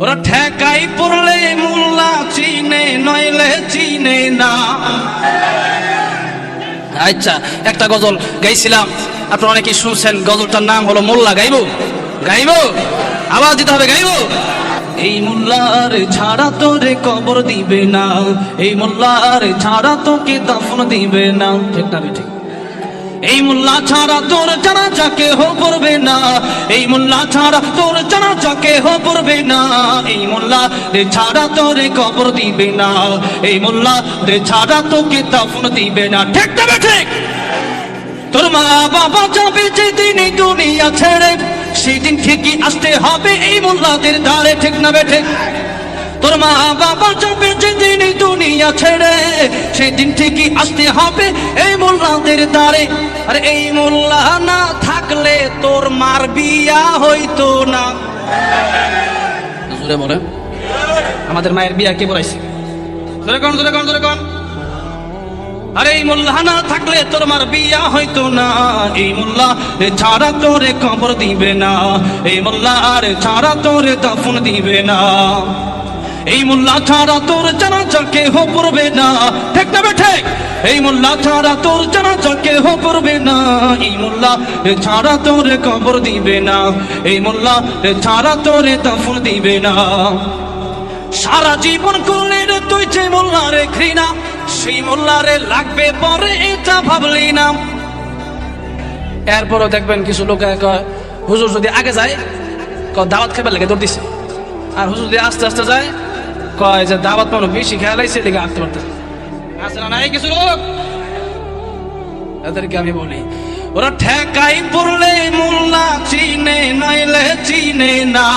ওরা ঠেকাই পড়লে মোল্লা চিনে, নইলে চিনে না। আচ্ছা একটা গজল গাইছিলাম। আপনারা অনেকেই শুনছেন, গজলটার নাম হলো মোল্লা, গাইবো? গাইবো? আবার দিতে হবে, গাইবো? এই মোল্লার ছাড়া তোরে কবর দিবে না। এই মোল্লার ছাড়া তোকে দাফন দিবে না। ঠিক না ঠিক। এই মোল্লা ছাড়া তোর জানা যাকে হো পড়বে না। এই মোল্লা ছাড়া তোর জানা যাকে হো পড়বে না। এই মোল্লা রে ছাড়া তোরে কবর দিবে না। এই মোল্লা রে ছাড়া তোকে দাফন দিবে না। ঠিক না ঠিক? তোর মা বাবা যাবে যেদিন এই দুনিয়া ছেড়ে, সেদিন ঠিকই আসতে হবে এই মোল্লাদের দ্বারে। ঠিক না বেঠে তোর মা বাবা যাবে যেদিন দুনিয়া ছেড়ে সেদিন ঠিকই আসতে হবে এই মোল্লাদের দ্বারে। আর এই মোল্লা না থাকলে তোর মার বিয়া হইতো না। জোরে বলে আমাদের মায়ের বিয়া কে বলাইছে? জোরে কোন জোরে কোন জোরে কোন। আরে এই মোল্লা না থাকলে তোর মার বিয়া হইতো না। এই মোল্লা ছাড়া তোরে কবর দিবে না। এই মোল্লা আরে ছাড়া তোরে দাফন দিবে না। এই মোল্লা ছাড়া তোর জানাজা কেহ পড়বে না। ঠিক না ঠিক? এই মোল্লা ছাড়া তোর জানাজা কেহ পড়বে না। এই মোল্লা ছাড়া তোরে কবর দিবে না। এই মোল্লা ছাড়া তোরে দাফন দিবে না। সারা জীবন করলে তুই যে মোল্লারে ঘৃণা, সেই মোল্লারে লাগবে পরে এটা ভাবলি না। এরপরও দেখবেন কিছু লোক হুজুর যদি আগে যায় দাওয়াত খেবার লেগে দৌড় দিছে। আর হুজুর যদি আস্তে আস্তে যায় কয় যে দাওয়াত পানো বেশি খেয়ালাইছে এদিকে আঁকতে পারতে আছে না নাই কিছু লোক? এদেরকে আমি বলি ওরা ঠেকাই পড়লে মোল্লা চিনে নইলে চিনে না।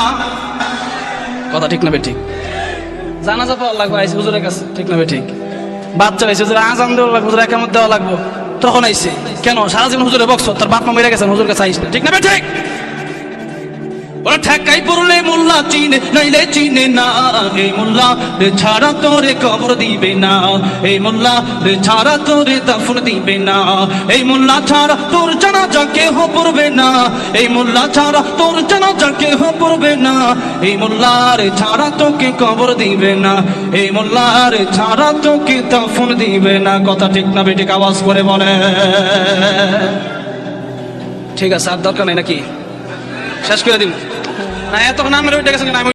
কথা ঠিক না ঠিক। জানাজা পাওয়া লাগবে আইসি হুজুরের কাছে। ঠিক না ঠিক। বাচ্চা হয়েছে হুজুর আজান দেওয়া লাগবে হুজুর একামত দেওয়া লাগবে। তখন আইসে। কেন? সারা জীবন হুজুরে বকছ তার বাপ মা মেরে গেছেন হুজুর কাছে আইস না। ঠিক না ঠিক? ওরা ঠেকাই পড়লে মোল্লা চিনে, নইলে চিনে না। এই মোল্লা, রে ছাড়া তোরে কবর দিবে না। এই মোল্লা, রে ছাড়া তোরে দাফন দিবে না। এই মোল্লা, ছাড়া তোর জানাজা কেহ পড়বে না। এই মোল্লা, ছাড়া তোর জানাজা কেহ পড়বে না। এই মোল্লা, রে ছাড়া তোকে কবর দিবে না। এই মোল্লা, রে ছাড়া তোকে দাফন দিবে না। কথা ঠিক না, বেঠিক আওয়াজ করে বলে। ঠিক আছে, আর দরকার নাই নাকি? শেষ করে দিন না এত নামের ওইটা গেছে না আমি